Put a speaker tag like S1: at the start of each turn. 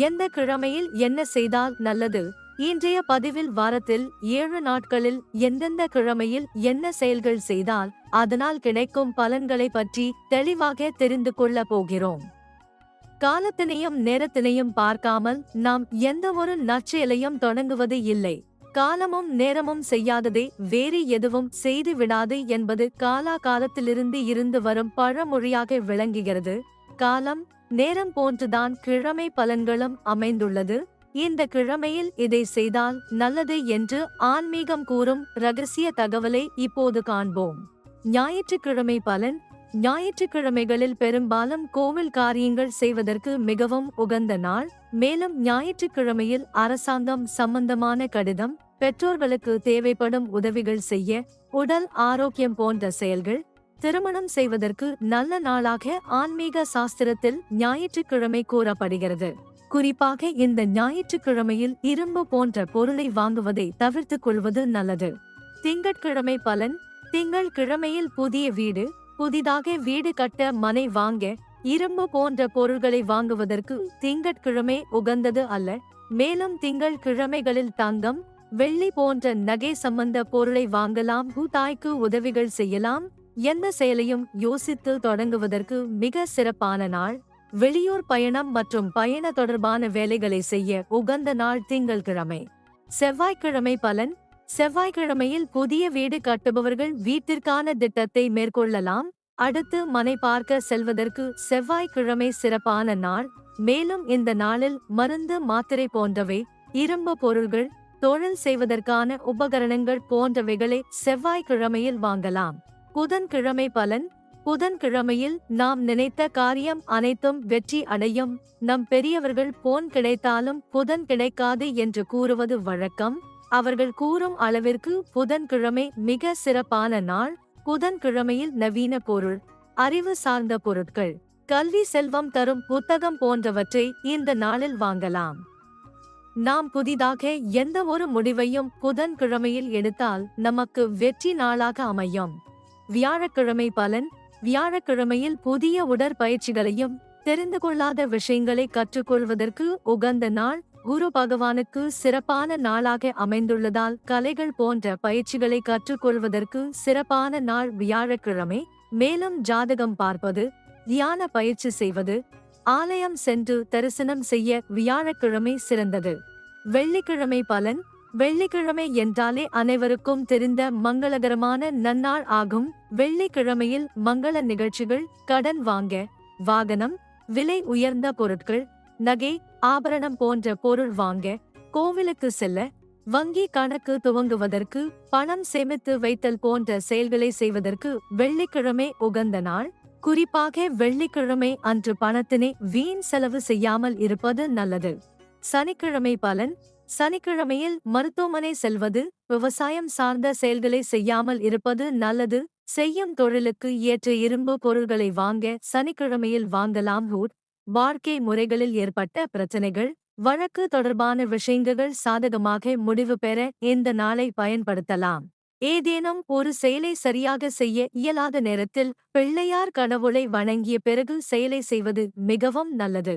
S1: எந்த கிழமையில் என்ன செய்தால் நல்லது? இன்றைய பதிவில் வாரத்தில் ஏழு நாட்களில் எந்தெந்த கிழமையில் என்ன செயல்கள் செய்தால் அதனால் கிடைக்கும் பலன்களை பற்றி தெளிவாக தெரிந்து கொள்ள போகிறோம். காலத்தினையும் நேரத்தினையும் பார்க்காமல் நாம் எந்த ஒரு நற்செயலையும் தொடங்குவது இல்லை. காலமும் நேரமும் செய்யாததை வேறு எதுவும் செய்து விடாது என்பது காலா காலத்திலிருந்து இருந்து வரும் பழமொழியாக விளங்குகிறது. காலம் நேரம் போன்றுதான் கிழமை பலன்களும் அமைந்துள்ளது. இந்த கிழமையில் இதை செய்தால் நல்லது என்று ஆன்மீகம் கூறும் ரகசிய தகவலை இப்போது காண்போம். ஞாயிற்றுக்கிழமை பலன். ஞாயிற்றுக்கிழமைகளில் பெரும்பாலும் கோவில் காரியங்கள் செய்வதற்கு மிகவும் உகந்த நாள். மேலும் ஞாயிற்றுக்கிழமையில் அரசாங்கம் சம்பந்தமான கடிதம் பெற்றோர்களுக்கு தேவைப்படும் உதவிகள் செய்ய உடல் ஆரோக்கியம் போன்ற செயல்கள் திருமணம் செய்வதற்கு நல்ல நாளாக ஆன்மீக சாஸ்திரத்தில் ஞாயிற்றுக்கிழமை கூறப்படுகிறது. குறிப்பாக இந்த ஞாயிற்றுக்கிழமையில் இரும்பு போன்ற பொருளை வாங்குவதை தவிர்த்துக் கொள்வது நல்லது. திங்கட்கிழமை பலன் திங்கள் கிழமையில் புதிய வீடு புதிதாக வீடு கட்ட மனை வாங்க இரும்பு போன்ற பொருள்களை வாங்குவதற்கு திங்கட்கிழமை உகந்தது அல்ல. மேலும் திங்கள் கிழமைகளில் தங்கம் வெள்ளி போன்ற நகை சம்பந்த பொருளை வாங்கலாம் பூதாய்க்கு உதவிகள் செய்யலாம் எந்த செயலையும் யோசித்து தொடங்குவதற்கு மிக சிறப்பான நாள். வெளியூர் பயணம் மற்றும் பயண தொடர்பான வேலைகளை செய்ய உகந்த நாள் திங்கள்கிழமை. செவ்வாய்க்கிழமை பலன். செவ்வாய்க்கிழமையில் புதிய வீடு கட்டுபவர்கள் வீட்டிற்கான திட்டத்தை மேற்கொள்ளலாம். அடுத்து மனை பார்க்க செல்வதற்கு செவ்வாய்க்கிழமை சிறப்பான நாள். மேலும் இந்த நாளில் மருந்து மாத்திரை போன்றவை இரும்பு பொருள்கள் தொழில் செய்வதற்கான உபகரணங்கள் போன்றவைகளை செவ்வாய்க்கிழமையில் வாங்கலாம். புதன்கிழமை பலன் புதன்கிழமையில் நாம் நினைத்த காரியம் அனைத்தும் வெற்றி அடையும். நம் பெரியவர்கள் போன் கிடைத்தாலும் புதன் கிடைக்காது என்று கூறுவது வழக்கம். அவர்கள் கூறும் அளவிற்கு புதன்கிழமை மிக சிறப்பான நாள். புதன்கிழமையில் நவீன பொருள் அறிவு சார்ந்த பொருட்கள் கல்வி செல்வம் தரும் புத்தகம் போன்றவற்றை இந்த நாளில் வாங்கலாம். நாம் புதிதாக எந்த ஒரு முடிவையும் புதன்கிழமையில் எடுத்தால் நமக்கு வெற்றி நாளாக அமையும். வியாழக்கிழமை பலன் வியாழக்கிழமையில் புதிய உடற்பயிற்சிகளையும் தெரிந்து கொள்ளாத விஷயங்களை கற்றுக்கொள்வதற்கு உகந்த நாள் குரு பகவானுக்கு சிறப்பான நாளாக அமைந்துள்ளதால் கலைகள் போன்ற பயிற்சிகளை கற்றுக்கொள்வதற்கு சிறப்பான நாள் வியாழக்கிழமை. மேலும் ஜாதகம் பார்ப்பது தியான பயிற்சி செய்வது ஆலயம் சென்று தரிசனம் செய்ய வியாழக்கிழமை சிறந்தது. வெள்ளிக்கிழமை பலன் வெள்ளிக்கிழமை என்றாலே அனைவருக்கும் தெரிந்த மங்களகரமான நன்னாள் ஆகும். வெள்ளிக்கிழமையில் மங்கள நிகழ்ச்சிகள் கடன் வாங்க வாகனம் விலை உயர்ந்த பொருட்கள் நகை ஆபரணம் போன்ற பொருள் வாங்க கோவிலுக்கு செல்ல வங்கி கணக்கு துவங்குவதற்கு பணம் சேமித்து வைத்தல் போன்ற செயல்களை செய்வதற்கு வெள்ளிக்கிழமை உகந்த நாள். குறிப்பாக வெள்ளிக்கிழமை அன்று பணத்தினை வீண் செலவு செய்யாமல் இருப்பது நல்லது. சனிக்கிழமை பலன் சனிக்கிழமையில் மருத்துவமனை செல்வது விவசாயம் சார்ந்த செயல்களை செய்யாமல் இருப்பது நல்லது. செய்யும் தொழிலுக்கு ஏற்ற இரும்பு பொருள்களை வாங்க சனிக்கிழமையில் வாங்கலாம். ஹூட் வாழ்க்கை முறைகளில் ஏற்பட்ட பிரச்சனைகள் வழக்கு தொடர்பான விஷயங்கள் சாதகமாக முடிவு பெற இந்த நாளை பயன்படுத்தலாம். ஏதேனும் ஒரு செயலை சரியாக செய்ய இயலாத நேரத்தில் பிள்ளையார் கடவுளை வணங்கிய பிறகு செயலை செய்வது மிகவும் நல்லது.